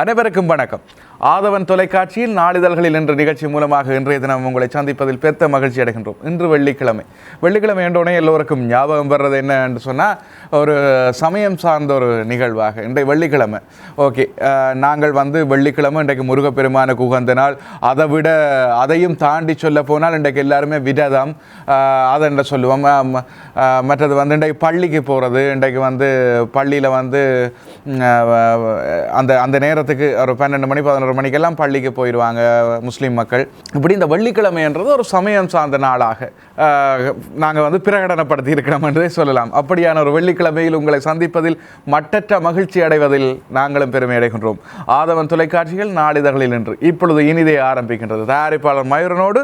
அனைவருக்கும் வணக்கம். ஆதவன் தொலைக்காட்சியில் நாளிதழ்களில் என்ற நிகழ்ச்சி மூலமாக இன்றைய தினம் உங்களை சந்திப்பதில் பெருத்த மகிழ்ச்சி அடைகின்றோம். இன்று வெள்ளிக்கிழமை. வெள்ளிக்கிழமை என்றோடனே எல்லோருக்கும் ஞாபகம் வர்றது என்ன என்று சொன்னால் ஒரு சமயம் சார்ந்த ஒரு நிகழ்வாக இன்றைய வெள்ளிக்கிழமை. ஓகே நாங்கள் வந்து வெள்ளிக்கிழமை இன்றைக்கு முருகப்பெருமானுக்கு உகந்த நாள் அதை விட அதையும் தாண்டி சொல்ல போனால் இன்றைக்கு எல்லாருமே விரதம் அதை என்ன சொல்லுவோம். மற்றது வந்து இன்றைக்கு பள்ளிக்கு போகிறது இன்றைக்கு வந்து பள்ளியில் வந்து அந்த அந்த நேரத்தை நேரத்துக்கு ஒரு பன்னெண்டு மணி பதினோரு மணிக்கெல்லாம் பள்ளிக்கு போயிடுவாங்க முஸ்லீம் மக்கள். இப்படி இந்த வெள்ளிக்கிழமைன்றது ஒரு சமயம் சார்ந்த நாளாக நாங்கள் வந்து பிரகடனப்படுத்தி இருக்கிறோம் என்றே சொல்லலாம். அப்படியான ஒரு வெள்ளிக்கிழமையில் உங்களை சந்திப்பதில் மட்டற்ற மகிழ்ச்சி அடைவதில் நாங்களும் பெருமை அடைகின்றோம். ஆதவன் தொலைக்காட்சிகள் நாளிதழ்களில் இன்று இப்பொழுது இனிதே ஆரம்பிக்கின்றது. தயாரிப்பாளர் மயூரனோடு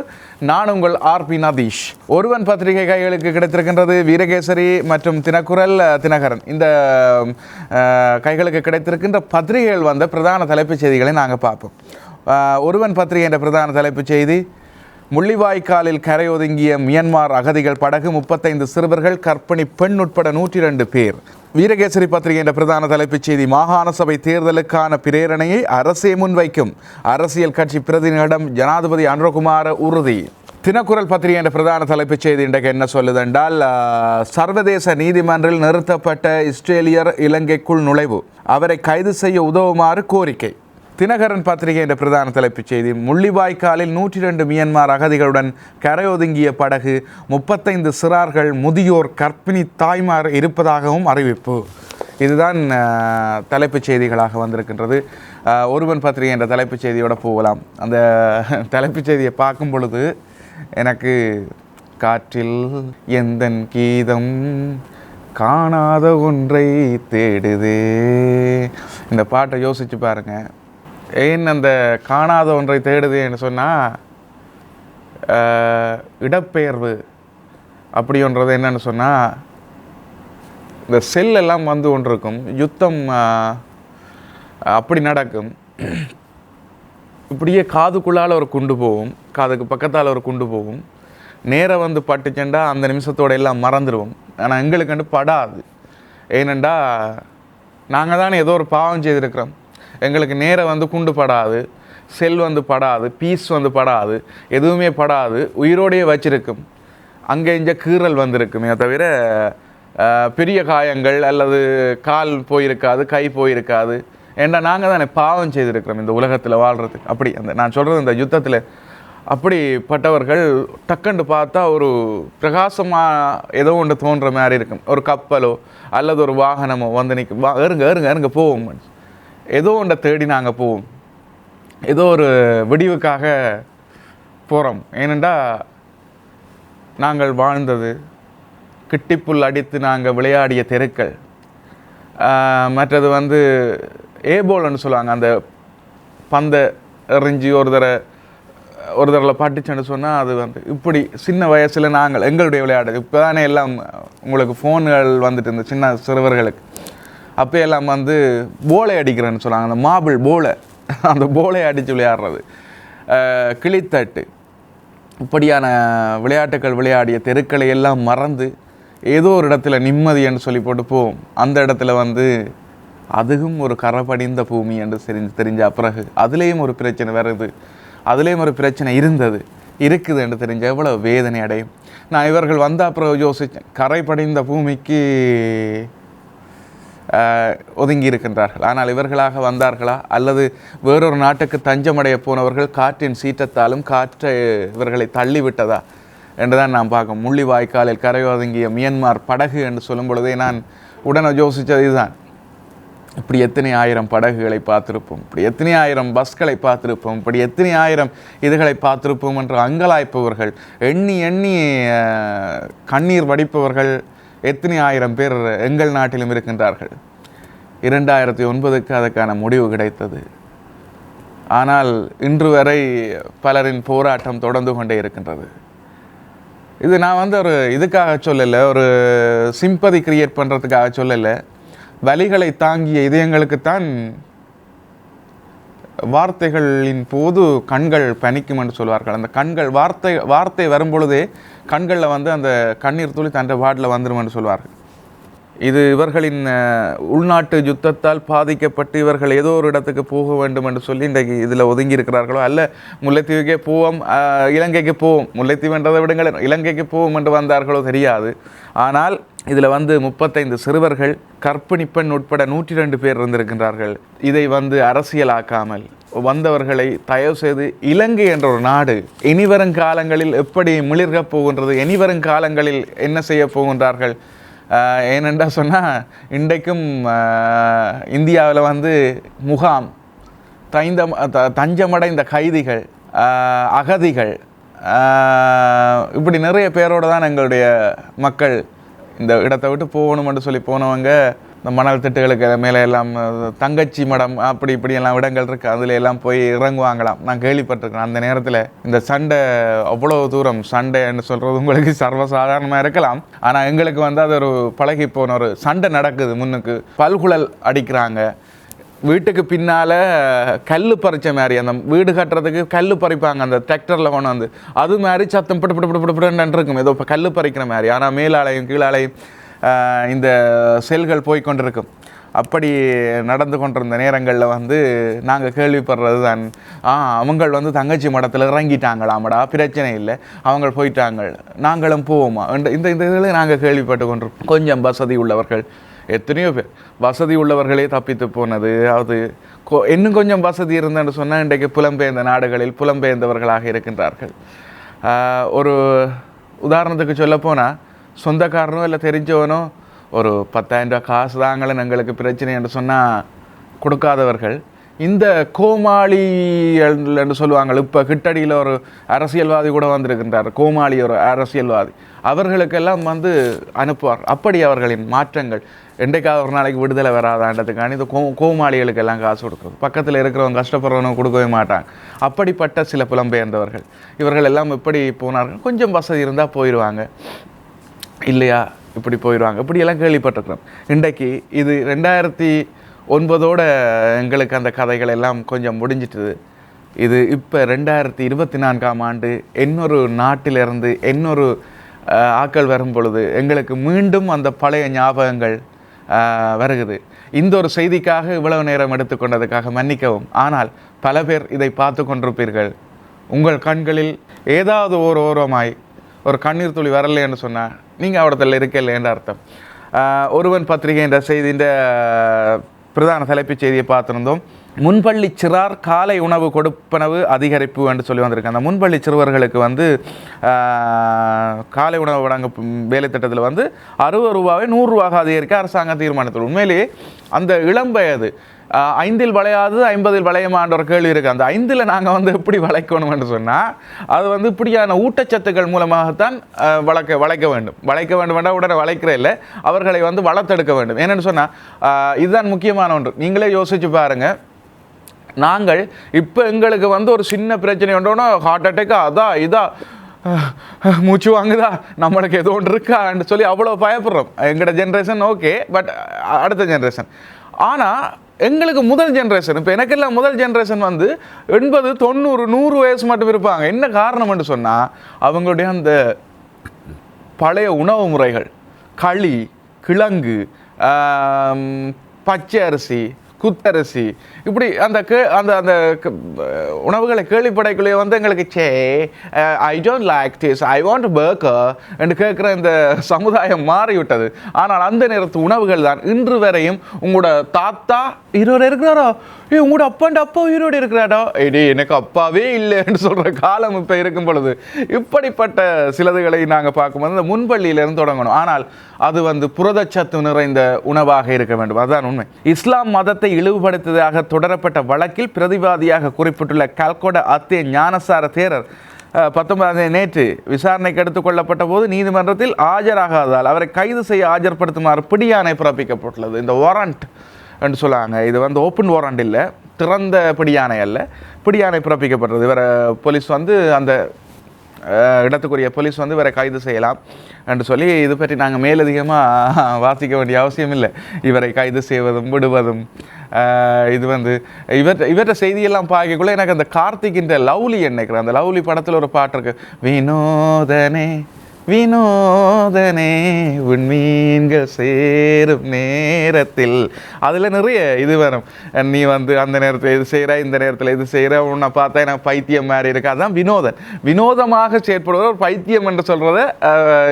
நான் உங்கள் ஆர் பி நதீஷ். ஒருவன் பத்திரிகை கைகளுக்கு கிடைத்திருக்கின்றது வீரகேசரி மற்றும் தினக்குரல் தினகரன். இந்த கைகளுக்கு கிடைத்திருக்கின்ற பத்திரிகைகள் வந்த பிரதான தலைப்புச் செய்திகளை நாங்கள் பார்ப்போம். ஒருவன் பத்திரிகை என்ற பிரதான தலைப்புச் செய்தி முள்ளிவாய்க்காலில் கரையொதுங்கிய மியன்மார் அகதிகள் படகு முப்பத்தைந்து சிறுவர்கள் கற்பிணி பெண் உட்பட நூற்றி ரெண்டு பேர். வீரகேசரி பத்திரிகை என்ற பிரதான தலைப்புச் செய்தி மாகாண சபை தேர்தலுக்கான பிரேரணையை அரசே முன்வைக்கும். அரசியல் கட்சி பிரதிநிதிகளிடம் ஜனாதிபதி அனுரகுமார உறுதி. தினக்குரல் பத்திரிகை என்ற பிரதான தலைப்புச் செய்தி இன்றைக்கு என்ன சொல்லுது என்றால் சர்வதேச நீதிமன்றில் நிறுத்தப்பட்ட இஸ்ரேலியர் இலங்கைக்குள் நுழைவு. அவரை கைது செய்ய உதவுமாறு கோரிக்கை. தினகரன் பத்திரிகை என்ற பிரதான தலைப்புச் செய்தி முள்ளிவாய்க்காலில் நூற்றி ரெண்டு மியன்மார் அகதிகளுடன் கரையொதுங்கிய படகு முப்பத்தைந்து சிறார்கள் முதியோர் கர்ப்பிணி தாய்மார் இருப்பதாகவும் அறிவிப்பு. இதுதான் தலைப்புச் செய்திகளாக வந்திருக்கின்றது. ஒருவன் பத்திரிகை என்ற தலைப்புச் செய்தியோட போகலாம். அந்த தலைப்புச் செய்தியை பார்க்கும் பொழுது எனக்கு காற்றில் எந்த கீதம் காணாத ஒன்றை தேடுதே. இந்த பாட்டை யோசிச்சு பாருங்க. ஏன் அந்த காணாத ஒன்றை தேடுதேன்னு சொன்னால் இடப்பெயர்வு அப்படின்றது என்னன்னு சொன்னால் இந்த செல்லெல்லாம் வந்து வந்து கொண்டிருக்கும் யுத்தம் அப்படி நடக்கும். இப்படியே காதுக்குள்ளால் ஒரு குண்டு போகும் காதுக்கு பக்கத்தால் ஒரு குண்டு போகும். நேராக வந்து பட்டுச்சேண்டா அந்த நிமிஷத்தோட எல்லாம் மறந்துடுவோம் ஆனால் எங்களுக்கு வந்து படாது. ஏனெண்டா நாங்கள் தானே ஏதோ ஒரு பாவம் செய்திருக்கிறோம். எங்களுக்கு நேராக வந்து குண்டு படாது செல் வந்து படாது பீஸ் வந்து படாது எதுவுமே படாது உயிரோடையே வச்சிருக்கும். அங்கே இங்கே கீறல் வந்திருக்குமே தவிர பெரிய காயங்கள் அல்லது கால் போயிருக்காது கை போயிருக்காது ஏன்னா நாங்கள் தானே பாவம் செய்திருக்கிறோம் இந்த உலகத்தில் வாழ்கிறதுக்கு அப்படி அந்த நான் சொல்கிறது இந்த யுத்தத்தில். அப்படிப்பட்டவர்கள் டக்குன்னு பார்த்தா ஒரு பிரகாசமாக ஏதோ ஒன்று தோன்ற மாதிரி இருக்கும். ஒரு கப்பலோ அல்லது ஒரு வாகனமோ வந்து நிற்கும் வா ஏறுங்க ஏறுங்க ஏறுங்க போவோம். ஏதோ ஒன்றை தேடி நாங்கள் போவோம். ஏதோ ஒரு விடிவுக்காக போகிறோம் ஏனெண்டா நாங்கள் வாழ்ந்தது கிட்டிப்புல் அடித்து நாங்கள் விளையாடிய தெருக்கள். மற்றது வந்து ஏபோல்னு சொல்லுவாங்க. அந்த பந்தை எறிஞ்சி ஒரு தடவை ஒரு தடவை பட்டுச்சுன்னு சொன்னால் அது வந்து இப்படி சின்ன வயசில் நாங்கள் எங்களுடைய விளையாட்டு இப்போ தானே எல்லாம் உங்களுக்கு ஃபோன்கள் வந்துட்டு இருந்த சின்ன சிறுவர்களுக்கு. அப்போ எல்லாம் வந்து போலை அடிக்கிறேன்னு சொல்லுவாங்க அந்த மாபிள் போலை அந்த போலை அடித்து விளையாடுறது. கிளித்தட்டு இப்படியான விளையாட்டுகள் விளையாடிய தெருக்களை எல்லாம் மறந்து ஏதோ ஒரு இடத்துல நிம்மதி என்று சொல்லி போட்டு போவோம் அந்த இடத்துல வந்து அதுவும் ஒரு கரை படிந்த பூமி என்று தெரிஞ்சு தெரிஞ்ச பிறகு அதுலேயும் ஒரு பிரச்சனை வருது. அதுலேயும் ஒரு பிரச்சனை இருந்தது. இருக்குது என்று தெரிஞ்ச எவ்வளோ வேதனை அடையும். நான் இவர்கள் வந்த அப்புறம் யோசித்தேன் கரை படிந்த பூமிக்கு ஒதுங்கி இருக்கின்றார்கள். ஆனால் இவர்களாக வந்தார்களா? அல்லது வேறொரு நாட்டுக்கு தஞ்சமடைய போனவர்கள் காற்றின் சீற்றத்தாலும் காற்றை இவர்களை தள்ளிவிட்டதா? என்றுதான் நாம் பார்க்கும். முள்ளிவாய்க்காலில் கரை ஒதுங்கிய மியன்மார் படகு என்று சொல்லும் பொழுதே நான் உடனே யோசித்தது இதுதான். இப்படி எத்தனை ஆயிரம் படகுகளை பார்த்திருப்போம்? இப்படி எத்தனை ஆயிரம் பஸ்களை பார்த்திருப்போம்? இப்படி எத்தனை ஆயிரம் இதுகளை பார்த்திருப்போம் என்று அங்கலாய்ப்பவர்கள் எண்ணி எண்ணி கண்ணீர் வடிப்பவர்கள் எத்தனை ஆயிரம் பேர் எங்கள் நாட்டிலும் இருக்கின்றார்கள்? இரண்டாயிரத்தி ஒன்பதுக்கு அதற்கான முடிவு கிடைத்தது. ஆனால் இன்று வரை பலரின் போராட்டம் தொடர்ந்து கொண்டே இருக்கின்றது. இது நான் வந்து ஒரு இதுக்காக சொல்லலை ஒரு சிம்பதி கிரியேட் பண்ணுறதுக்காக சொல்லலை. வலிகளை தாங்கிய இதயங்களுக்குத்தான் வார்த்தைகளின் போது கண்கள் பனிக்கும் என்று சொல்வார்கள். அந்த கண்கள் வார்த்தை வார்த்தை வரும்பொழுதே கண்களில் வந்து அந்த கண்ணீர் துளி தன் வார்டில் வந்துடும் என்று சொல்வார்கள். இது இவர்களின் உள்நாட்டு யுத்தத்தால் பாதிக்கப்பட்டு இவர்கள் ஏதோ ஒரு இடத்துக்கு போக வேண்டும் என்று சொல்லி இன்றைக்கு இதில் ஒதுங்கி இருக்கிறார்களோ அல்ல முல்லைத்தீவுக்கே போவோம் இலங்கைக்கு போவோம். முல்லைத்தீவுன்றதை விடுங்கள் இலங்கைக்கு போவோம் என்று வந்தார்களோ தெரியாது. ஆனால் இதில் வந்து முப்பத்தைந்து சிறுவர்கள் கற்பிணி பெண் உட்பட நூற்றி ரெண்டு பேர் இருந்திருக்கின்றார்கள். இதை வந்து அரசியலாக்காமல் வந்தவர்களை தயவு செய்து இலங்கை என்ற ஒரு நாடு இனிவரும் காலங்களில் எப்படி மிளிர்கப் போகின்றது இனிவரும் காலங்களில் என்ன செய்ய போகின்றார்கள் ஏனென்றால் சொன்னால் இன்றைக்கும் இந்தியாவில் வந்து முகாம் தைந்த த- தஞ்சமடைந்த கைதிகள் அகதிகள் இப்படி நிறைய பேரோட தான் எங்களுடைய மக்கள் இந்த இடத்தை விட்டு போகணும்னு சொல்லி போனவங்க இந்த மணல் திட்டுகளுக்கு மேலே எல்லாம் தங்கச்சி மடம் அப்படி இப்படி எல்லாம் இடங்கள் இருக்குது அதில் எல்லாம் போய் இறங்குவாங்களாம். நான் கேள்விப்பட்டிருக்கேன். அந்த நேரத்தில் இந்த சண்டை அவ்வளோ தூரம் சண்டைன்னு சொல்கிறது உங்களுக்கு சர்வசாதாரணமாக இருக்கலாம். ஆனால் எங்களுக்கு வந்து அது ஒரு பழகி போன ஒரு சண்டை நடக்குது முன்னுக்கு. பல்குழல் அடிக்கிறாங்க. வீட்டுக்கு பின்னால் கல் பறிச்ச மாதிரி அந்த வீடு கட்டுறதுக்கு கல் பறிப்பாங்க. அந்த டிராக்டரில் கொண்டு வந்து. அது மாதிரி சத்தம் பிடு பிடு பிடு இருக்கும் ஏதோ இப்போ கல் பறிக்கிற மாதிரி. ஆனால் மேலாலையும் கீழாலையும் இந்த செல்கள் போய்கொண்டிருக்கும் அப்படி நடந்து கொண்டிருந்த நேரங்களில் வந்து நாங்கள் கேள்விப்படுறது தான் ஆ அவங்க வந்து தங்கச்சி மடத்தில் இறங்கிட்டாங்களாமடா பிரச்சனை இல்லை அவங்க போயிட்டாங்க நாங்களும் போவோமா? இந்த இந்த இந்த இதில் நாங்கள் கேள்விப்பட்டு கொண்டிருப்போம். கொஞ்சம் வசதி உள்ளவர்கள் எத்தனையோ பேர் வசதி உள்ளவர்களே தப்பித்து போனது. அது கொ- இன்னும் கொஞ்சம் வசதி இருந்தேன்னு சொன்னால் இன்றைக்கு புலம்பெயர்ந்த நாடுகளில் புலம்பெயர்ந்தவர்களாக இருக்கின்றார்கள். ஒரு உதாரணத்துக்கு சொல்லப்போனால் சொந்தக்காரனோ இல்லை தெரிஞ்சவனோ ஒரு பத்தாயிரம் ரூபாய் காசு தாங்களே எங்களுக்கு பிரச்சனை என்று சொன்னால் கொடுக்காதவர்கள் இந்த கோமாளி என்று சொல்லுவாங்க இப்போ கிட்டடியில் ஒரு அரசியல்வாதி கூட வந்திருக்கின்றார் கோமாளி ஒரு அரசியல்வாதி அவர்களுக்கெல்லாம் வந்து அனுப்புவார் அப்படி அவர்களின் மாற்றங்கள் என்றைக்காவது ஒரு நாளைக்கு விடுதலை வராதான்றதுக்கான இந்த கோ கோமாளிகளுக்கெல்லாம் காசு கொடுக்குறது பக்கத்தில் இருக்கிறவங்க கஷ்டப்படுறவங்க கொடுக்கவே மாட்டாங்க அப்படிப்பட்ட சில புலம்பெயர்ந்தவர்கள் இவர்கள் எல்லாம் எப்படி போனார்கள் கொஞ்சம் வசதி இருந்தால் போயிடுவாங்க இல்லையா? இப்படி போயிடுவாங்க. இப்படியெல்லாம் கேள்விப்பட்டிருக்கிறோம். இன்றைக்கு இது ரெண்டாயிரத்தி ஒன்பதோட எங்களுக்கு அந்த கதைகள் எல்லாம் கொஞ்சம் முடிஞ்சிட்டுது. இது இப்போ ரெண்டாயிரத்தி இருபத்தி நான்காம் ஆண்டு இன்னொரு நாட்டிலிருந்து இன்னொரு ஆக்கள் வரும் பொழுது எங்களுக்கு மீண்டும் அந்த பழைய ஞாபகங்கள் வருகுது. இந்த ஒரு செய்திக்காக இவ்வளவு நேரம் எடுத்துக்கொண்டதுக்காக மன்னிக்கவும். ஆனால் பல பேர் இதை பார்த்து கொண்டிருப்பீர்கள். உங்கள் கண்களில் ஏதாவது ஒரு ஓரமாய் ஒரு கண்ணீர் துளி வரலைன்னு சொன்னால் நீங்கள் அவடத்தில் இருக்கலைன்ற அர்த்தம் ஒருவன் பத்திரிகை என்ற செய்தியின் பிரதான தலைப்புச் செய்தியை பார்த்துருந்தோம். முன்பள்ளி சிறார் காலை உணவு கொடுப்பனவு அதிகரிப்பு என்று சொல்லி வந்திருக்கு. அந்த முன்பள்ளி சிறுவர்களுக்கு வந்து காலை உணவு வழங்க வேலை திட்டத்தில் வந்து அறுபது ரூபாவை நூறுரூவாக அதிகரிக்க அரசாங்கம் தீர்மானித்தது உண்மையிலேயே அந்த இளம் வயது ஐந்தில் வளையாது ஐம்பதில் வளையமான்ற ஒரு கேள்வி இருக்குது அந்த ஐந்தில் நாங்கள் வந்து எப்படி வளைக்கணும் என்று சொன்னால் அது வந்து இப்படியான ஊட்டச்சத்துக்கள் மூலமாகத்தான் வளர்க்க வளைக்க வேண்டும். வளைக்க வேண்டும் உடனே வளைக்கிற இல்லை. அவர்களை வந்து வளர்த்தெடுக்க வேண்டும். என்னென்னு சொன்னால் இதுதான் முக்கியமான ஒன்று. நீங்களே யோசிச்சு பாருங்கள் நாங்கள் இப்போ எங்களுக்கு வந்து ஒரு சின்ன பிரச்சனை உண்டோன்னா ஹார்ட் அட்டாக்கா அதான் இதா மூச்சு வாங்குதா நம்மளுக்கு ஏதோ ஒன்று இருக்கான்னு சொல்லி அவ்வளோ பயப்படுறோம். எங்களோட ஜென்ரேஷன் ஓகே பட் அடுத்த ஜென்ரேஷன் ஆனால் எங்களுக்கு முதல் ஜென்ரேஷன் இப்போ எனக்கெல்லாம் முதல் ஜென்ரேஷன் வந்து எண்பது தொண்ணூறு நூறு வயசு மட்டும் இருப்பாங்க. என்ன காரணம்னு சொன்னால் அவங்களுடைய அந்த பழைய உணவு முறைகள் களி கிழங்கு பச்சை அரிசி குத்தரிசி. இப்படி அந்த கே அந்த அந்த க- உணவுகளை கேள்விப்படைக்குள்ளே வந்து எங்களுக்கு say I don't like this I want burger என்று கேட்குற இந்த சமுதாயம் மாறிவிட்டது. ஆனால் அந்த நேரத்து உணவுகள் தான் இன்று வரையும் உங்களோட தாத்தா இருவர் இருக்கிறாரோ? ஏ உங்களோட அப்பாண்ட அப்பா உயிரோடு இருக்கிறாடா ஏடி எனக்கு அப்பாவே இல்லைன்னு சொல்கிற காலம் இப்போ இருக்கும் பொழுது. இப்படிப்பட்ட சிலதுகளை நாங்கள் பார்க்கும்போது இந்த முன்பள்ளியிலிருந்து தொடங்கணும். ஆனால் அது வந்து புரதச்சத்து நிறைந்த உணவாக இருக்க வேண்டும். அதுதான் உண்மை. இஸ்லாம் மதத்தை இழிவுபடுத்தியதாக தொடரப்பட்ட வழக்கில் பிரதிவாதியாக குறிப்பிட்டுள்ள கல்கொட அத்தே ஞானசார தேரர் பத்தொன்பதாம் தேதி நேற்று விசாரணைக்கு எடுத்துக் கொள்ளப்பட்ட போது நீதிமன்றத்தில் ஆஜராகாததால் அவரை கைது செய்ய ஆஜர்படுத்துமாறு பிடியாணை பிறப்பிக்கப்பட்டுள்ளது. இந்த வாரண்ட் என்று சொல்லுவாங்க இது வந்து ஓப்பன் வாரண்ட் இல்லை திறந்த பிடியானை அல்ல பிடியானை பிறப்பிக்கப்பட்டது. இவரை போலீஸ் வந்து அந்த இடத்துக்குரிய போலீஸ் வந்து இவரை கைது செய்யலாம் என்று சொல்லி இது பற்றி நாங்கள் மேலதிகமாக வாசிக்க வேண்டிய அவசியம் இல்லை. இவரை கைது செய்வதும் விடுவதும். இது வந்து இவர் இவற்ற செய்தியெல்லாம் பார்க்கக்குள்ள எனக்கு அந்த கார்த்திகின்ற லவ்லி நினைக்கிறேன் அந்த லவ்லி படத்தில் ஒரு பாட்டு இருக்கு வினோதனே வினோதனே உன் மீன்கள் சேரும் நேரத்தில். அதில் நிறைய இது வரும். நீ வந்து அந்த நேரத்தில் இது செய்கிற இந்த நேரத்தில் இது செய்கிற உன்னை பார்த்தா எனக்கு பைத்தியம் மாதிரி இருக்கு. அதுதான் வினோதன். வினோதமாக செயற்படுவது ஒரு பைத்தியம் என்று சொல்கிறத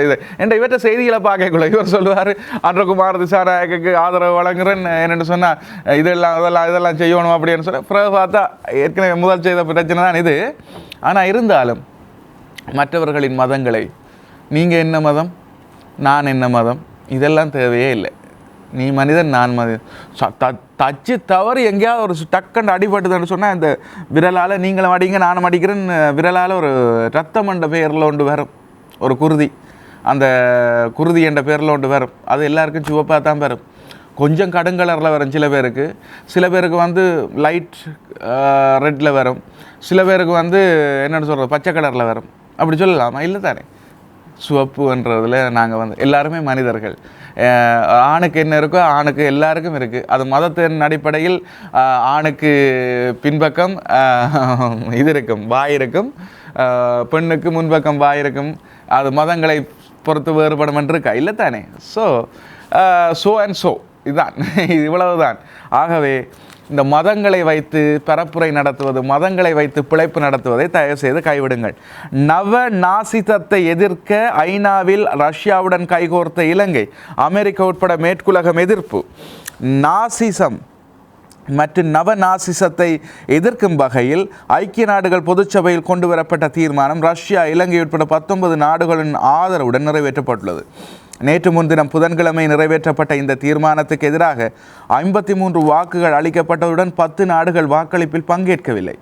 இது. என்ற இவற்றை செய்திகளை பார்க்கக்குள்ள இவர் சொல்லுவார் அன்றகுமார் திசாராயக்கு ஆதரவு வழங்குறேன். என்னென்னு சொன்னால் இதெல்லாம் இதெல்லாம் இதெல்லாம் செய்யணும் அப்படின்னு சொன்னால் பிறகு பார்த்தா ஏற்கனவே முதல் செய்த பிரச்சனை தான் இது. ஆனால் இருந்தாலும் மற்றவர்களின் மதங்களை நீங்கள் என்ன மதம்? நான் என்ன மதம்? இதெல்லாம் தேவையே இல்லை. நீ மனிதன் நான் மனிதன். தச்சு தவறு எங்கேயாவது ஒரு டக்குன்னு அடிபட்டுதுன்னு சொன்னால் இந்த விரலால் நீங்களும் அடிங்க நானும் அடிக்கிறேன்னு விரலால் ஒரு ரத்தம் என்ற பெயரில் ஒன்று வரும். ஒரு குருதி. அந்த குருதி என்ற பேரில் ஒன்று வரும். அது எல்லாருக்கும் சிவப்பாக தான் வரும். கொஞ்சம் கடுங்கலரில் வரும் சில பேருக்கு. சில பேருக்கு வந்து லைட் ரெட்டில் வரும். சில பேருக்கு வந்து என்னென்னு சொல்கிறது பச்சை கலரில் வரும். அப்படி சொல்லலாமா? இல்லை தானே. சிவப்புன்றதுல நாங்கள் வந்து எல்லாருமே மனிதர்கள். ஆணுக்கு என்ன இருக்கோ ஆணுக்கு எல்லாருக்கும் இருக்குது அது மதத்தின் அடிப்படையில் ஆணுக்கு பின்பக்கம் இது இருக்கும் வாய் இருக்கும் பெண்ணுக்கு முன்பக்கம் வாய் இருக்கும். அது மதங்களை பொறுத்து வேறுபடும் என்று இருக்கா இல்லை தானே ஸோ ஸோ அண்ட் ஸோ இதுதான். இவ்வளவுதான். ஆகவே இந்த மதங்களை வைத்து பரப்புரை நடத்துவது மதங்களை வைத்து பிழைப்பு நடத்துவதை தயவு செய்து கைவிடுங்கள். நவ நாசிசத்தை எதிர்க்க ஐநாவில் ரஷ்யாவுடன் கைகோர்த்த இலங்கை அமெரிக்கா உட்பட மேற்குலகம் எதிர்ப்பு. நாசிசம் மற்றும் நவ நாசிசத்தை எதிர்க்கும் வகையில் ஐக்கிய நாடுகள் பொதுச்சபையில் கொண்டு வரப்பட்ட தீர்மானம் ரஷ்யா இலங்கை உட்பட பத்தொன்பது நாடுகளின் ஆதரவுடன் நிறைவேற்றப்பட்டுள்ளது. நேற்று முன்தினம் புதன்கிழமை நிறைவேற்றப்பட்ட இந்த தீர்மானத்துக்கு எதிராக ஐம்பத்தி மூன்று வாக்குகள் அளிக்கப்பட்டதுடன் பத்து நாடுகள் வாக்களிப்பில் பங்கேற்கவில்லை.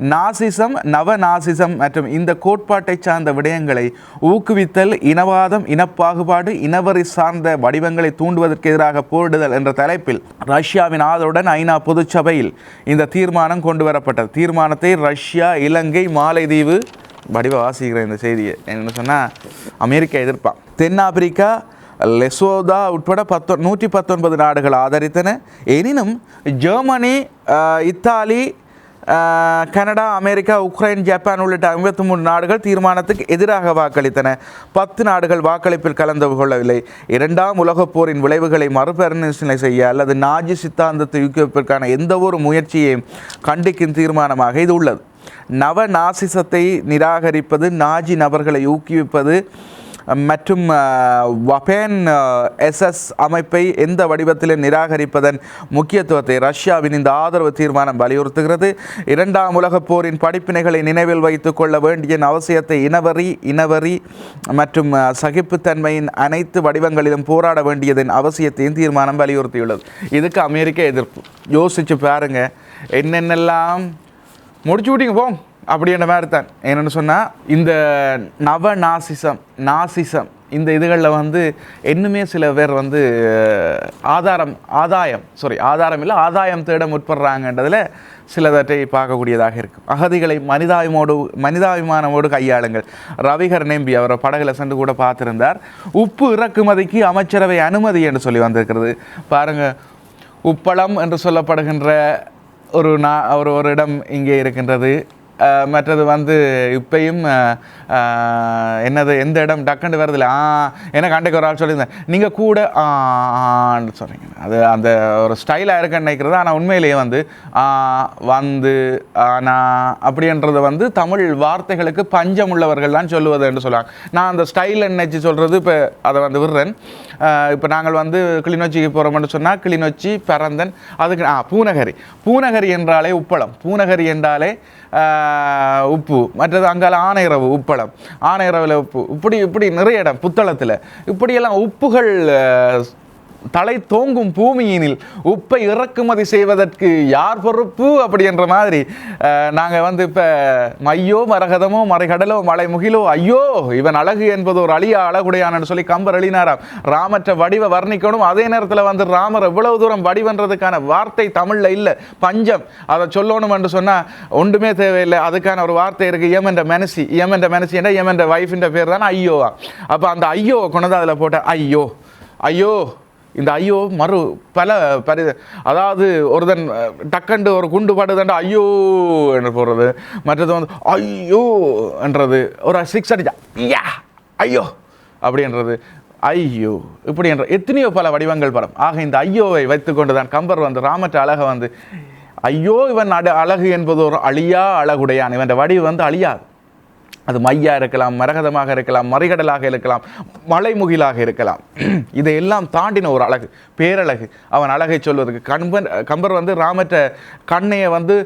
நாசிசம் நவ நாசிசம் மற்றும் இந்த கோட்பாட்டை சார்ந்த விடயங்களை ஊக்குவித்தல் இனவாதம் இனப்பாகுபாடு இனவரி சார்ந்த வடிவங்களை தூண்டுவதற்கு எதிராக போரிடுதல் என்ற தலைப்பில் ரஷ்யாவின் ஆதரவுடன் ஐநா பொதுச்சபையில் இந்த தீர்மானம் கொண்டு வரப்பட்டது தீர்மானத்தை ரஷ்யா இலங்கை மாலைதீவு வடிவ வாசிக்கிறேன் இந்த செய்தியை. என்ன சொன்னால் அமெரிக்கா எதிர்ப்பான் தென்னாப்பிரிக்கா லெசோதா உட்பட பத்தொ நூற்றி பத்தொன்பது நாடுகள் ஆதரித்தன. எனினும் Germany Italy Canada America Ukraine Japan உள்ளிட்ட ஐம்பத்தி மூணு நாடுகள் தீர்மானத்துக்கு எதிராக வாக்களித்தன. பத்து நாடுகள் வாக்களிப்பில் கலந்து கொள்ளவில்லை. இரண்டாம் உலகப் போரின் விளைவுகளை மறுபரிசீலனை செய்ய அல்லது நாஜி சித்தாந்தத்தை ஊக்குவிப்பதற்கான எந்த ஒரு முயற்சியையும் கண்டிக்கும் தீர்மானமாக இது உள்ளது. நவ நாசிசத்தை நிராகரிப்பது நாஜி நபர்களை ஊக்குவிப்பது மற்றும் வபேன் எஸ்எஸ் அமைப்பை எந்த வடிவத்திலும் நிராகரிப்பதன் முக்கியத்துவத்தை ரஷ்யாவின் இந்த ஆதரவு தீர்மானம் வலியுறுத்துகிறது. இரண்டாம் உலகப் போரின் படிப்பினைகளை நினைவில் வைத்துக் கொள்ள வேண்டிய அவசியத்தை இனவரி இனவரி மற்றும் சகிப்புத்தன்மையின் அனைத்து வடிவங்களிலும் போராட வேண்டியதன் அவசியத்தையும் தீர்மானம் வலியுறுத்தியுள்ளது. இதுக்கு அமெரிக்க எதிர்ப்பு. யோசித்து பாருங்கள் என்னென்னலாம் முடிச்சு விட்டீங்க போங்க. அப்படின்ற மாதிரி தான். என்னென்னு சொன்னால் இந்த நவ நாசிசம் நாசிசம் இந்த இதுகளில் வந்து இன்னுமே சில பேர் வந்து ஆதாரம் ஆதாயம் சாரி ஆதாரம் இல்லை ஆதாயம் தேட முற்படுறாங்கன்றதில் சிலவற்றை பார்க்கக்கூடியதாக இருக்கும். அகதிகளை மனிதாபிமோடு மனிதாபிமானமோடு கையாளுங்கள். ரவிகர் நேம்பி அவரை படகுல சென்று கூட பார்த்துருந்தார். உப்பு இறக்குமதிக்கு அமைச்சரவை அனுமதி என்று சொல்லி வந்திருக்கிறது. பாருங்கள் உப்பளம் என்று சொல்லப்படுகின்ற ஒரு நா ஒரு ஒரு இடம் இங்கே இருக்கின்றது. மற்றது வந்து இப்பையும் என்னது எந்த இடம் டக்குன்னு வருதில்ல ஆ என்ன அன்றைக்கு ஒரு ஆள் சொல்லியிருந்தேன் நீங்கள் கூட ஆ, ஆன்னு சொன்னீங்க. அது அந்த ஒரு ஸ்டைலாக இருக்குன்னு நினைக்கிறது ஆனால் உண்மையிலேயே வந்து வந்து ஆனால் அப்படின்றது வந்து தமிழ் வார்த்தைகளுக்கு பஞ்சம் உள்ளவர்கள் தான் சொல்லுவது என்று சொல்லுவாங்க. நான் அந்த ஸ்டைல் நினைச்சு சொல்கிறது இப்போ அதை வந்து விடுறேன். இப்போ நாங்கள் வந்து கிளிநொச்சிக்கு போகிறோம்னு சொன்னால் கிளிநொச்சி பரந்தன் அதுக்கு ஆ பூநகரி பூநகரி என்றாலே உப்பளம். பூநகரி என்றாலே உப்பு. மற்றது அங்கால ஆனையரவு உப்பளம். ஆனையரவில் உப்பு. இப்படி இப்படி நிறைய இடம் புத்தளத்தில். இப்படியெல்லாம் உப்புகள் தலை தோங்கும் பூமியினில் உப்பை இறக்குமதி செய்வதற்கு யார் பொறுப்பு அப்படி என்ற மாதிரி நாங்கள் வந்து இப்போ மையோ மரகதமோ மறைகடலோ மலை முகிலோ ஐயோ இவன் அழகு என்பது ஒரு அழியா அழகுடையானு சொல்லி கம்பர் அழினாராம் ராமற்ற வடிவ வர்ணிக்கணும். அதே நேரத்தில் வந்து ராமர் எவ்வளவு தூரம் வடிவன்றதுக்கான வார்த்தை தமிழில் இல்லை பஞ்சம். அதை சொல்லணும் என்று சொன்னால் ஒன்றுமே தேவையில்லை. அதுக்கான ஒரு வார்த்தை இருக்குது எம் என்ற மனசி. எம் என்ற மனசி என்ற எம் என்ற வைஃபின்ற பேர் தானே ஐயோவா. அப்போ அந்த ஐயோ கொண்டு அதில் போட்டேன் ஐயோ ஐயோ இந்த ஐயோ மறு பல பரி அதாவது ஒருதன் டக்கண்டு ஒரு குண்டு படுதண்டு ஐயோ என்று போடுறது மற்றது வந்து ஐயோ என்றது. ஒரு சிக்ஸ் அடிச்சா ஐயா ஐயோ அப்படின்றது. ஐயோ இப்படி என்ற எத்தனையோ பல வடிவங்கள் படம். ஆக இந்த ஐயோவை வைத்துக்கொண்டு தான் கம்பர் வந்து ராமற்ற அழகை வந்து ஐயோ இவன் அடு அழகு என்பது ஒரு அழியா அழகுடையான். இவன் வடிவு வந்து அழியாது. அது மையா இருக்கலாம் மரகதமாக இருக்கலாம் மறிகடலாக இருக்கலாம் மலைமுகிலாக இருக்கலாம். இதையெல்லாம் தாண்டின ஒரு அழகு பேரழகு. அவன் அழகை சொல்வதற்கு கம்பன் கம்பர் வந்து ராமற்ற கண்ணையை வந்து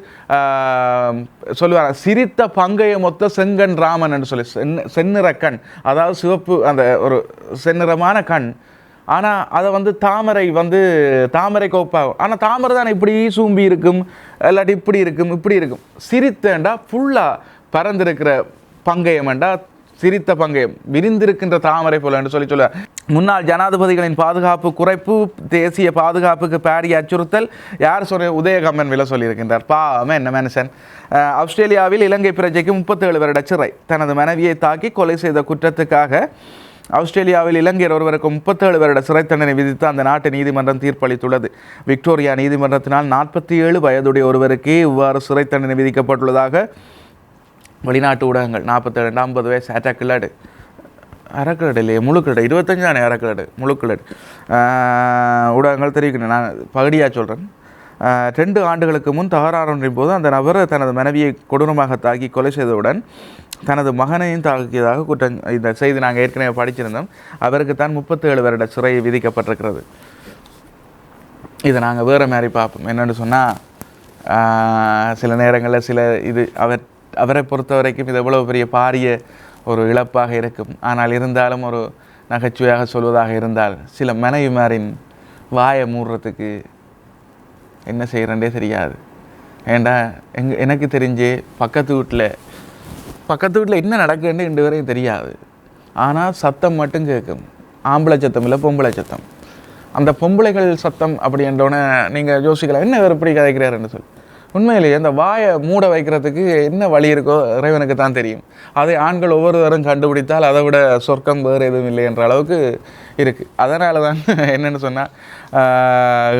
சொல்லுவார் சிரித்த பங்கைய மொத்த செங்கன் ராமன் என்று சொல்லி சென் செந்நிற கண். அதாவது சிவப்பு அந்த ஒரு செந்நிறமான கண். ஆனால் அதை வந்து தாமரை வந்து தாமரை கோப்பாகும் ஆனால் தாமரை தானே இப்படி சூம்பி இருக்கும் இல்லாட்டி இப்படி இருக்கும் இப்படி இருக்கும். சிரித்தேண்டா ஃபுல்லாக பறந்திருக்கிற பங்கயம்ண்டா சிரித்த பங்கயம். விரிந்திருக்கின்ற தாமரை போல என்று சொல்லி சொல்ல. முன்னாள் ஜனாதிபதிகளின் பாதுகாப்பு குறைப்பு தேசிய பாதுகாப்புக்கு பாரிய அச்சுறுத்தல். யார் சொல்ற உதயகம்மன் விலை சொல்லியிருக்கின்றார்? பாவம் என்ன மனுஷன். ஆஸ்திரேலியாவில் இலங்கை பிரஜைக்கு முப்பத்தேழு வருட சிறை. தனது மனைவியை தாக்கி கொலை செய்த குற்றத்துக்காக ஆஸ்திரேலியாவில் இலங்கையர் ஒருவருக்கு முப்பத்தேழு வருட சிறை தண்டனை விதித்து அந்த நாட்டு நீதிமன்றம் தீர்ப்பளித்துள்ளது. விக்டோரியா நீதிமன்றத்தினால் நாற்பத்தி ஏழு வயதுடைய ஒருவருக்கே இவ்வாறு சிறை தண்டனை விதிக்கப்பட்டுள்ளதாக வெளிநாட்டு ஊடகங்கள் நாற்பத்தேழு ஐம்பது வயசு அட்டாக்கில்லாடு அறக்கிழடு இல்லையே முழுக்கிழடு இருபத்தஞ்சானே அறக்கிழடு முழுக்கிழடு ஊடகங்கள் தெரிவிக்கணும் நான் பகுதியாக சொல்கிறேன் ரெண்டு ஆண்டுகளுக்கு முன் தகராறொன்றின் போது அந்த நபர் தனது மனைவியை கொடூரமாக தாக்கி கொலை செய்தவுடன் தனது மகனையும் தாக்கியதாக குற்றம் இந்த செய்தி நாங்கள் ஏற்கனவே படிச்சிருந்தோம். அவருக்கு தான் முப்பத்தேழு வருட சிறை விதிக்கப்பட்டிருக்கிறது. இதை நாங்கள் வேறு மாதிரி பார்ப்போம். என்னென்னு சொன்னால் சில நேரங்களில் சில இது அவர் அவரை பொறுத்த வரைக்கும் இது எவ்வளவு பெரிய பாரிய ஒரு இழப்பாக இருக்கும். ஆனால் இருந்தாலும் ஒரு நகைச்சுவையாக சொல்வதாக இருந்தால் சில மனைவிமாரின் வாயை மூடுறதுக்கு என்ன செய்கிறேன்டே தெரியாது. ஏண்டா எங்க எனக்கு தெரிஞ்சு பக்கத்து வீட்டில் பக்கத்து வீட்டில் என்ன நடக்குதுன்னு ரெண்டு வரையும் தெரியாது. ஆனால் சத்தம் மட்டும் கேட்கும். ஆம்பளை சத்தம் இல்லை பொம்பளை சத்தம். அந்த பொம்பளைகள் சத்தம் அப்படி என்றோடனே நீங்கள் யோசிக்கலாம். என்ன இவர் இப்படி கதைக்கிறாருன்னு சொல்லி. உண்மையிலேயே அந்த வாயை மூட வைக்கிறதுக்கு என்ன வழி இருக்கோ இறைவனுக்கு தான் தெரியும். அதை ஆண்கள் ஒவ்வொருவரும் கண்டுபிடித்தால் அதை விட சொர்க்கம் வேறு எதுவும் இல்லை என்ற அளவுக்கு இருக்குது அதனால தான் என்னென்னு சொன்னால்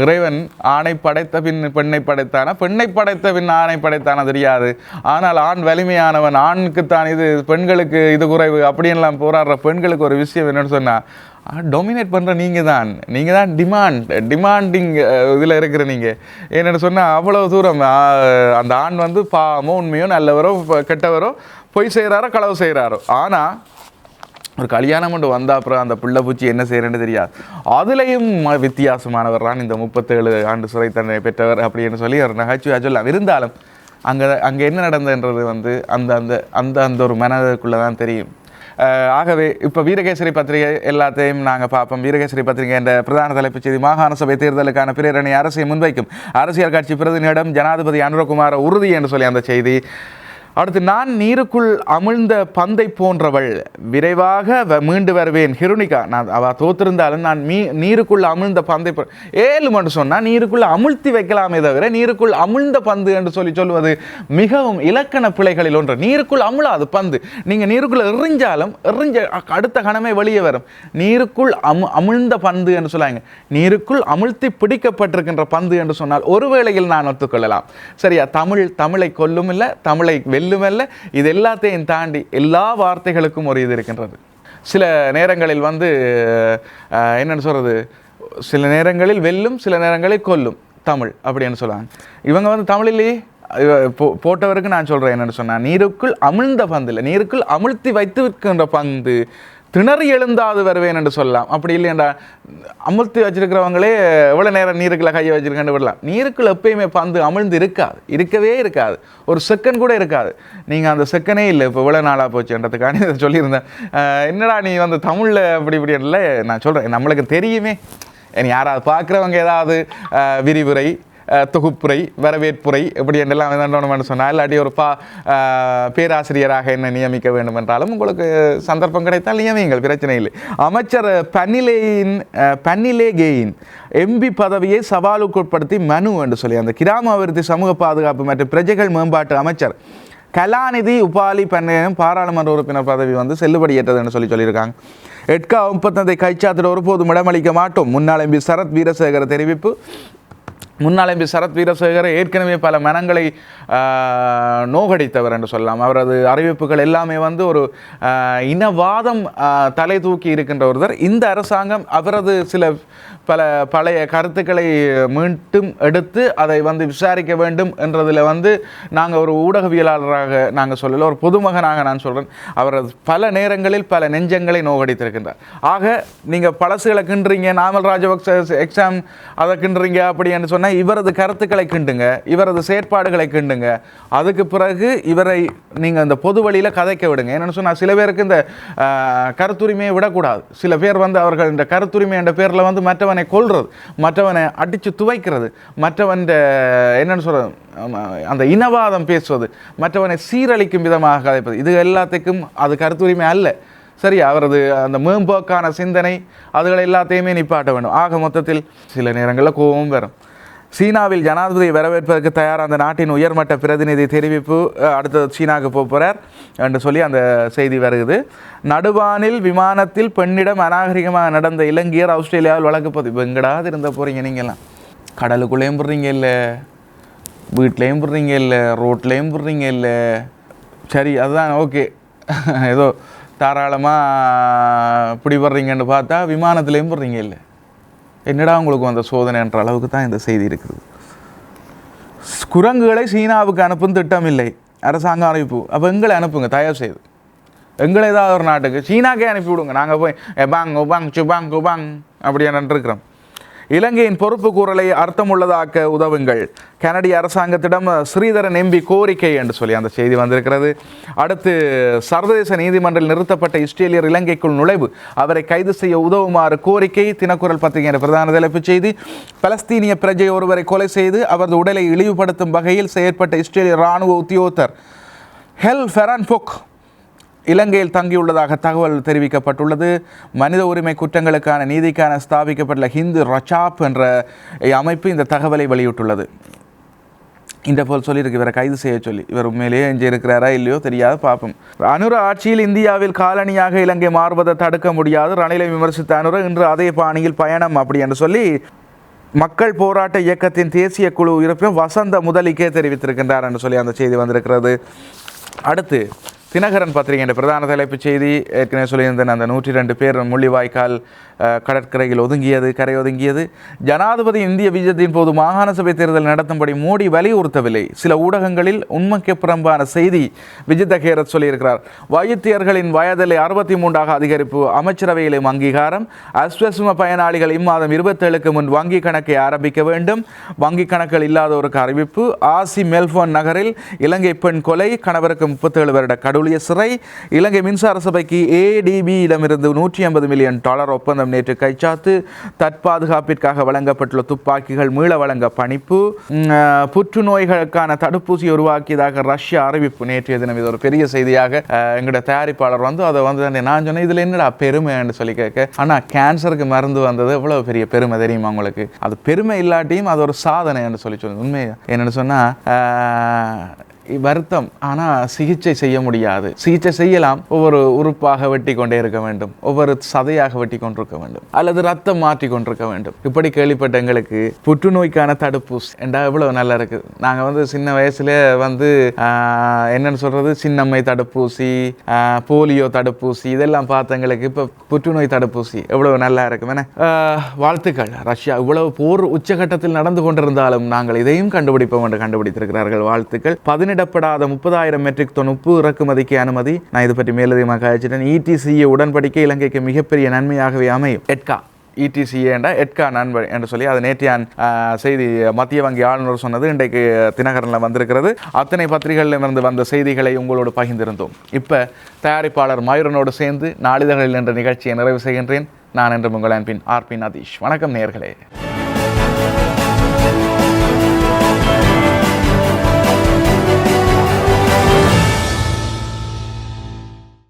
இறைவன் ஆணை படைத்த பின் பெண்ணை படைத்தானா? பெண்ணை படைத்த பின் ஆணை படைத்தானா தெரியாது. ஆனால் ஆண் வலிமையானவன் ஆணுக்குத்தான் இது பெண்களுக்கு இது குறைவு அப்படின்லாம் போராடுற பெண்களுக்கு ஒரு விஷயம் என்னென்னு சொன்னால் டொமினேட் பண்ணுற நீங்கள் தான் நீங்கள் தான் டிமாண்ட் டிமாண்டிங் இதில் இருக்கிற நீங்கள் என்னென்னு சொன்னால் அவ்வளோ தூரம் அந்த ஆண் வந்து பாவமோ உண்மையோ நல்லவரோ கெட்டவரோ பொய் செய்கிறாரோ களவு செய்கிறாரோ ஆனால் ஒரு கல்யாணம் கொண்டு வந்த அப்புறம் அந்த பிள்ளை பூச்சி என்ன செய்கிறேன்னு தெரியாது. அதுலேயும் ம- வித்தியாசமானவர் தான் இந்த முப்பத்தேழு ஆண்டு சிறை தண்டனை பெற்றவர் அப்படின்னு சொல்லி ஒரு நகைச்சுவையாக சொல்லலாம். இருந்தாலும் அங்கே அங்கே என்ன நடந்ததுன்றது வந்து அந்த அந்த அந்த அந்த ஒரு மனதுக்குள்ளே தான் தெரியும். ஆகவே இப்போ வீரகேசரி பத்திரிகை எல்லாத்தையும் நாங்கள் பார்ப்போம். வீரகேசரி பத்திரிகை என்ற பிரதான தலைப்புச் செய்தி மாகாண சபை தேர்தலுக்கான பிரேரணை அரசை முன்வைக்கும். அரசியல் கட்சி பிரதிநிதியிடம் ஜனாதிபதி அனுரகுமார உறுதி என்று சொல்லி அந்த செய்தி அடுத்து நான் நீருக்குள் அமிழ்ந்த பந்தை போன்றவள் விரைவாக வ- மீண்டு வருவேன். ஹிருணிகா நான் அவள் தோத்திருந்தாலும் நான் மீ நீருக்குள் அமிழ்ந்த பந்தை போ ஏழு மட்டும் சொன்னால் நீருக்குள் அமிழ்த்தி வைக்கலாமே தவிர நீருக்குள் அமிழ்ந்த பந்து என்று சொல்லி சொல்வது மிகவும் இலக்கண பிழைகளில் ஒன்று. நீருக்குள் அமிழாது பந்து. நீங்கள் நீருக்குள்ளே எறிஞ்சாலும் எறிஞ்ச அடுத்த கணமே வெளியே வரும். நீருக்குள் அமு அமிழ்ந்த பந்து என்று சொல்லாங்க. நீருக்குள் அமிழ்த்தி பிடிக்கப்பட்டிருக்கின்ற பந்து என்று சொன்னால் ஒரு வேளையில் நான் ஒத்துக்கொள்ளலாம். சரியா? தமிழ் தமிழை கொல்லும் இல்லை தமிழை மெல்ல மெல்ல இது எல்லாத்தையும் தாண்டி எல்லா வார்த்தைகளுக்கும் ஒரு இது இருக்கின்றது. சில நேரங்களில் வந்து என்னென்னு சொல்கிறது சில நேரங்களில் வெல்லும் சில நேரங்களில் கொல்லும். தமிழ் அப்படின்னு சொல்லுவாங்க. இவங்க வந்து தமிழிலேயே போ- போட்டவருக்கு நான் சொல்கிறேன் என்னென்னு சொன்னால் நீருக்குள் அமிழ்ந்த பந்து இல்லை. நீருக்குள் அமிழ்த்தி வைத்து விற்கின்ற பந்து திணறி எழுந்தாது வருவேன் என்று சொல்லலாம். அப்படி இல்லையண்டா அமுழ்த்து வச்சிருக்கிறவங்களே எவ்வளோ நேரம் நீருக்குள்ள கையை வச்சிருக்கேன்னு விடலாம். நீருக்குள்ள எப்பயுமே பந்து அமிழ்ந்து இருக்காது. இருக்கவே இருக்காது. ஒரு செகண்ட் கூட இருக்காது. நீங்கள் அந்த செகண்டே இல்லை. இப்போ இவ்வளோ நாளாக போச்சுன்றதுக்கான இதை சொல்லியிருந்தேன். என்னடா நீ வந்து தமிழில் அப்படி இப்படி இல்லை? நான் சொல்கிறேன் நம்மளுக்கு தெரியுமே. என்னை யாராவது பார்க்குறவங்க ஏதாவது விரிவுரை தொகுப்புரை வரவேற்புரை இப்படி என்றெல்லாம் வேண்டாம் சொன்னால் இல்லாட்டி ஒரு பா பேராசிரியராக என்ன நியமிக்க வேண்டும் என்றாலும் உங்களுக்கு சந்தர்ப்பம் கிடைத்தால் நியமியுங்கள் பிரச்சனை இல்லை. அமைச்சர் பன்னிலேயின் பன்னிலே கெயின் எம்பி பதவியை சவாலுக்குட்படுத்தி மனு என்று சொல்லி அந்த கிராம அபிவிருத்தி சமூக பாதுகாப்பு மற்றும் பிரஜைகள் மேம்பாட்டு அமைச்சர் கலாநிதி உபாலி பன்னியும் பாராளுமன்ற உறுப்பினர் பதவி வந்து செல்லுபடியற்றதுன்னு சொல்லி சொல்லியிருக்காங்க. எட்கா ஒப்பந்தத்தை கைச்சாத்திட ஒருபோதும் இடமளிக்க மாட்டோம். முன்னாள் எம்பி சரத் வீரசேகர தெரிவிப்பு முன்னாள் எம்பி சரத் வீரசேகர் ஏற்கனவே பல மனங்களை நோகடித்தவர் என்று சொல்லலாம். அவரது அறிவிப்புகள் எல்லாமே வந்து ஒரு இனவாதம் தலை தூக்கி இருக்கின்ற ஒருவர் இந்த அரசாங்கம் அவரது சில பல பழைய கருத்துக்களை மீண்டும் எடுத்து அதை வந்து விசாரிக்க வேண்டும் என்றதில் வந்து நாங்கள் ஒரு ஊடகவியலாளராக நாங்கள் சொல்லல ஒரு பொதுமகனாக நான் சொல்கிறேன் அவரது பல நேரங்களில் பல நெஞ்சங்களை நோகடித்திருக்கின்றார். ஆக நீங்கள் பழசுகளை கிண்டுறீங்க நாமல் ராஜபக்ச எக்ஸாம் அதை கிண்டுறீங்க அப்படி என்று சொன்னால் இவரது கருத்துக்களை கிண்டுங்க இவரது செயற்பாடுகளை கிண்டுங்க. அதுக்கு பிறகு இவரை நீங்கள் இந்த பொது வழியில் கதைக்க விடுங்க. என்னென்னு சொன்னால் சில பேருக்கு இந்த கருத்துரிமையை விடக்கூடாது. சில பேர் வந்து அவர்கள் இந்த கருத்துரிமை என்ற பேரில் வந்து மற்றவனை கொல்றது மற்றவனை அடித்து துவைக்கிறது மற்றவன் என்னென்னு சொல்கிறது அந்த இனவாதம் பேசுவது மற்றவனை சீரழிக்கும் விதமாக கதைப்பது இது எல்லாத்துக்கும் அது கருத்துரிமை அல்ல. சரி அவரது அந்த மேம்போக்கான சிந்தனை அதுகளை எல்லாத்தையுமே நிப்பாட்ட வேண்டும். ஆக மொத்தத்தில் சில நேரங்களில் கோபம் வரும். சீனாவில் ஜனாதிபதியை வரவேற்பதற்கு தயார் அந்த நாட்டின் உயர்மட்ட பிரதிநிதி தெரிவிப்பு அடுத்தது சீனாவுக்கு போக போகிறார் என்று சொல்லி அந்த செய்தி வருகுது. நடுவானில் விமானத்தில் பெண்ணிடம் அநாகரிகமாக நடந்த இலங்கையர் ஆஸ்திரேலியாவில் வழக்கு பதிவு. எங்கடாவது இருந்த போகிறீங்க நீங்கள்லாம் கடலுக்குள்ளேயும் போடுறீங்க இல்லை? வீட்லேயும் போடுறீங்க இல்லை? ரோட்லேயும் போடுறீங்க இல்லை? சரி அதுதான் ஓகே. ஏதோ தாராளமாக பிடிபடுறீங்கன்னு பார்த்தா விமானத்துலேயும் போடுறீங்க இல்லை? என்னடா உங்களுக்கு வந்த சோதனைன்ற அளவுக்கு தான் இந்த செய்தி இருக்குது. குரங்குகளை சீனாவுக்கு அனுப்பும் திட்டம் இல்லை அரசாங்க அனுப்பு அப்போ எங்களை அனுப்புங்க தயவு செய்து. எங்களை ஏதாவது ஒரு நாட்டுக்கு சீனாக்கே அனுப்பி விடுங்க நாங்கள் போய் எபாங் உபாங் சுபாங் குபாங் அப்படி இருக்கிறோம் இலங்கையின் பொறுப்பு கூறலை அர்த்தமுள்ளதாக்க உதவுங்கள். கனடிய அரசாங்கத்திடம் ஸ்ரீதரன் எம்பி கோரிக்கை என்று சொல்லி அந்த செய்தி வந்திருக்கிறது. அடுத்து சர்வதேச நீதிமன்றில் நிறுத்தப்பட்ட இஸ்ரேலியர் இலங்கைக்குள் நுழைவு. அவரை கைது செய்ய உதவுமாறு கோரிக்கை தினக்குரல் பத்திரிகையின் பிரதான தலைப்புச் செய்தி. பலஸ்தீனிய பிரஜை ஒருவரை கொலை செய்து அவரது உடலை இழிவுபடுத்தும் வகையில் செயற்பட்ட இஸ்ரேலிய இராணுவ உத்தியோகத்தர் ஹெல் ஃபெரான் பொக் இலங்கையில் தங்கியுள்ளதாக தகவல் தெரிவிக்கப்பட்டுள்ளது. மனித உரிமை குற்றங்களுக்கான நீதிக்கான ஸ்தாபிக்கப்பட்டுள்ள ஹிந்து ரச்சாப் என்ற அமைப்பு இந்த தகவலை வெளியிட்டுள்ளது. இந்த போல் சொல்லியிருக்கு இவரை கைது செய்ய சொல்லி. இவர் உண்மையிலேயே இங்கே இருக்கிறாரா இல்லையோ தெரியாது பார்ப்போம் அனுர ஆட்சியில் இந்தியாவில் காலனியாக இலங்கை மாறுவதை தடுக்க முடியாது. ரணிலை விமர்சித்த அனுர இன்று அதே பாணியில் பயணம் அப்படி என்று சொல்லி மக்கள் போராட்ட இயக்கத்தின் தேசிய குழு உறுப்பினர் வசந்த முதலிக்கே தெரிவித்திருக்கின்றார் என்று சொல்லி அந்த செய்தி வந்திருக்கிறது. அடுத்து தினகரன் பத்திரிகை என்ற பிரதான தலைப்புச் செய்தி. ஏற்கனவே சொல்லியிருந்தேன் அந்த நூற்றி ரெண்டு பேர் முள்ளிவாய்க்கால் கடற்கரையில் ஒதுங்கியது கரை ஒதுங்கியது. ஜனாதிபதி இந்திய விஜயத்தின் போது மாகாண சபை தேர்தல் நடத்தும்படி மோடி வலியுறுத்தவில்லை. சில ஊடகங்களில் உண்மைக்கு புறம்பான செய்தி விஜித கேரத் சொல்லியிருக்கிறார். வைத்தியர்களின் வயதிலை அறுபத்தி மூன்றாக அதிகரிப்பு அமைச்சரவையிலும் அங்கீகாரம் அஸ்வசும பயனாளிகள் இம்மாதம் இருபத்தேழுக்கு முன் வங்கி கணக்கை ஆரம்பிக்க வேண்டும். வங்கி கணக்கில் இல்லாதோருக்கு அறிவிப்பு ஆசி மெல்போன் நகரில் இலங்கை பெண் கொலை கணவருக்கு முப்பத்தேழு வருட கடவுளிய சிறை இலங்கை மின்சார சபைக்கு ஏடிபியிடமிருந்து நூற்றி ஐம்பது மில்லியன் டாலர் ஒப்பந்தம் நேற்று கைச்சாத்து தற்பாதுகாப்பிற்காக வழங்கப்பட்டுள்ள துப்பாக்கிகள் மீள வழங்க பணிப்பு புற்றுநோய்களுக்கான தடுப்பூசி உருவாக்கியதாக ரஷ்யா அறிவிப்பு நேற்றைய தினம். இது ஒரு பெரிய செய்தியாக எங்களோட எங்களுடைய தயாரிப்பாளர் வந்து அதை வந்து நான் சொன்னேன் இதில் என்னடா பெருமைன்னு சொல்லி கேட்க ஆனால் கேன்சருக்கு மருந்து வந்தது எவ்வளோ பெரிய பெருமை தெரியுமா உங்களுக்கு? அது பெருமை இல்லாட்டியும் அது ஒரு சாதனைன்னு சொல்லி சொல்லுங்க உண்மை என்னென்னு சொன்னால் வருத்தம். ஆனால் சிகிச்சை செய்ய முடியாது. சிகிச்சை செய்யலாம். ஒவ்வொரு உறுப்பாக வெட்டி கொண்டே இருக்க வேண்டும். ஒவ்வொரு சதையாக வெட்டி கொண்டிருக்க வேண்டும். அல்லது ரத்தம் மாற்றி கொண்டிருக்க வேண்டும். இப்படி கேள்விப்பட்ட எங்களுக்கு புற்றுநோய்க்கான தடுப்பூசி என்றால் எவ்வளவு நல்லா இருக்குது நாங்கள் வந்து சின்ன வயசுல வந்து என்னன்னு சொல்றது? சின்னம்மை தடுப்பூசி போலியோ தடுப்பூசி இதெல்லாம் பார்த்தவங்களுக்கு இப்போ புற்றுநோய் தடுப்பூசி எவ்வளவு நல்லா இருக்கும் என்ன வாழ்த்துக்கள். ரஷ்யா இவ்வளவு போர் உச்சகட்டத்தில் நடந்து கொண்டிருந்தாலும் நாங்கள் இதையும் கண்டுபிடிப்போம் என்று கண்டுபிடித்திருக்கிறார்கள். வாழ்த்துக்கள். பதினெட்டு பதினிடப்படாத முப்பதாயிரம் மெட்ரிக் டன் உப்பு இறக்குமதிக்கு அனுமதி. நான் இது பற்றி மேலதிகமாக அழைச்சிட்டேன். இடிசிஏ உடன்படிக்கை இலங்கைக்கு மிகப்பெரிய நன்மையாகவே அமையும். எட்கா இடிசிஏண்டா எட்கா நண்பர் என்று சொல்லி அது நேற்றையான் செய்தி மத்திய வங்கி ஆளுநர் சொன்னது. இன்றைக்கு தினகரனில் வந்திருக்கிறது. அத்தனை பத்திரிகைகளிலிருந்து வந்த செய்திகளை உங்களோடு பகிர்ந்திருந்தோம். இப்போ தயாரிப்பாளர் மயூரனோடு சேர்ந்து நாளிதழ்கள் என்ற நிகழ்ச்சியை நிறைவு செய்கின்றேன். நான் என்று உங்கள் அன்பின் ஆர்பி நதீஷ். வணக்கம் நேர்களே.